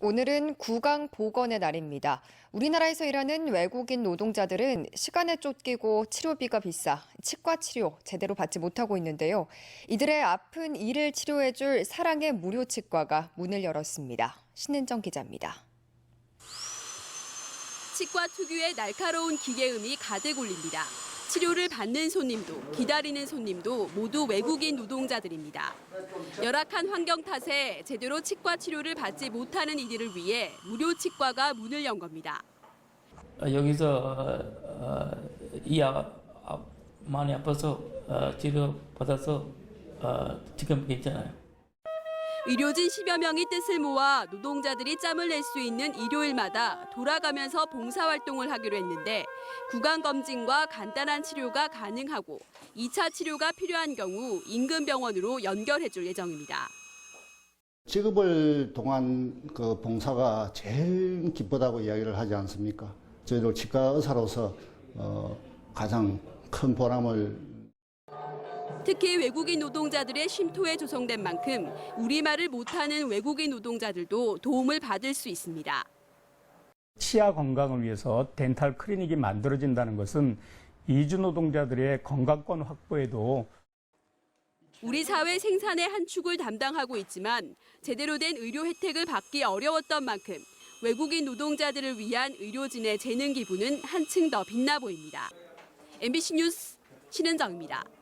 오늘은 구강 보건의 날입니다. 우리나라에서 일하는 외국인 노동자들은 시간에 쫓기고 치료비가 비싸 치과 치료 제대로 받지 못하고 있는데요. 이들의 아픈 이를 치료해줄 사랑의 무료 치과가 문을 열었습니다. 신은정 기자입니다. 치과 특유의 날카로운 기계음이 가득 울립니다. 치료를 받는 손님도 기다리는 손님도 모두 외국인 노동자들입니다. 열악한 환경 탓에 제대로 치과 치료를 받지 못하는 이들을 위해 무료 치과가 문을 연 겁니다. 어, 여기서 어, 어, 이 아, 아, 많이 아파서 어, 치료 받아서 어, 지금 괜찮아요. 의료진 10여 명이 뜻을 모아 노동자들이 짬을 낼 수 있는 일요일마다 돌아가면서 봉사활동을 하기로 했는데 구강검진과 간단한 치료가 가능하고 2차 치료가 필요한 경우 인근 병원으로 연결해 줄 예정입니다. 직업을 동한 그 봉사가 제일 기쁘다고 이야기를 하지 않습니까? 저희도 치과 의사로서 어, 가장 큰 보람을 특히 외국인 노동자들의 쉼터에 조성된 만큼 우리말을 못하는 외국인 노동자들도 도움을 받을 수 있습니다. 치아 건강을 위해서 덴탈 클리닉이 만들어진다는 것은 이주 노동자들의 건강권 확보에도 우리 사회 생산의 한 축을 담당하고 있지만 제대로 된 의료 혜택을 받기 어려웠던 만큼 외국인 노동자들을 위한 의료진의 재능 기부는 한층 더 빛나 보입니다. MBC 뉴스 신은정입니다.